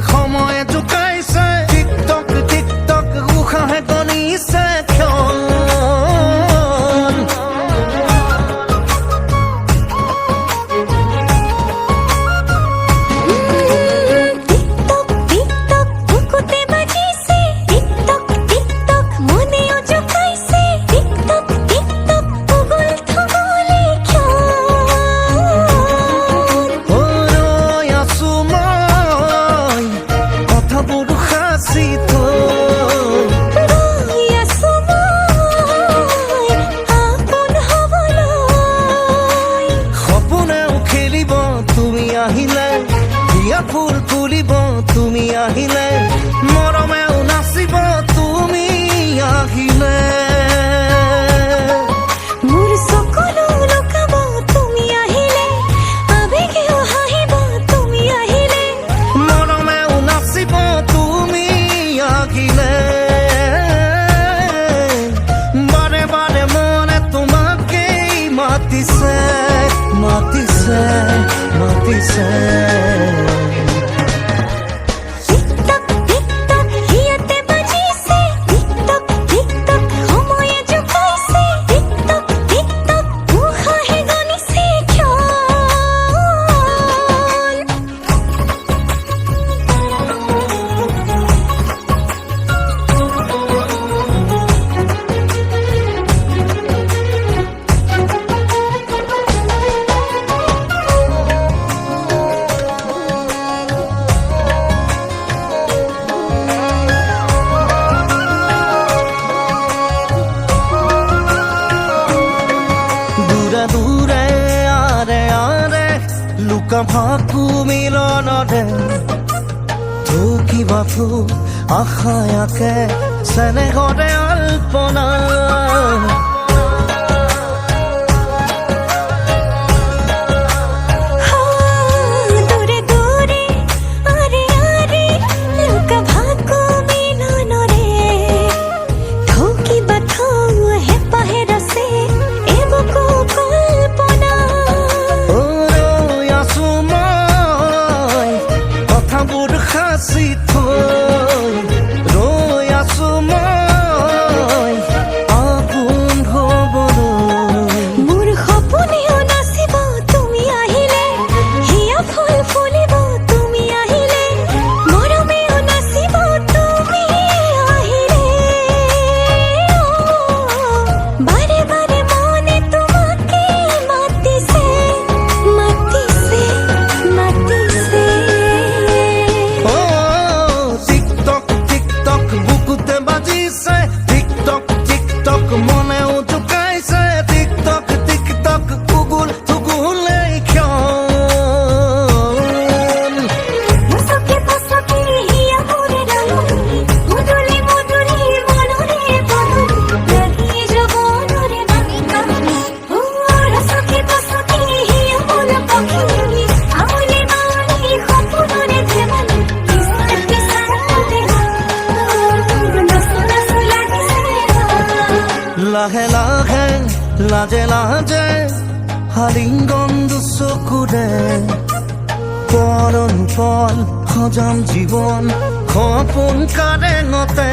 Come on. mati sen চমকু মিলনদে থুকিবা থু আশায়াকে চেনেহতে আল্পনা। লাহে লাহে লাজে লাজে হালিঙ্গন দুচকুৰে পৰণ পল সজাম জীৱন সপোন কাৰেঙতে।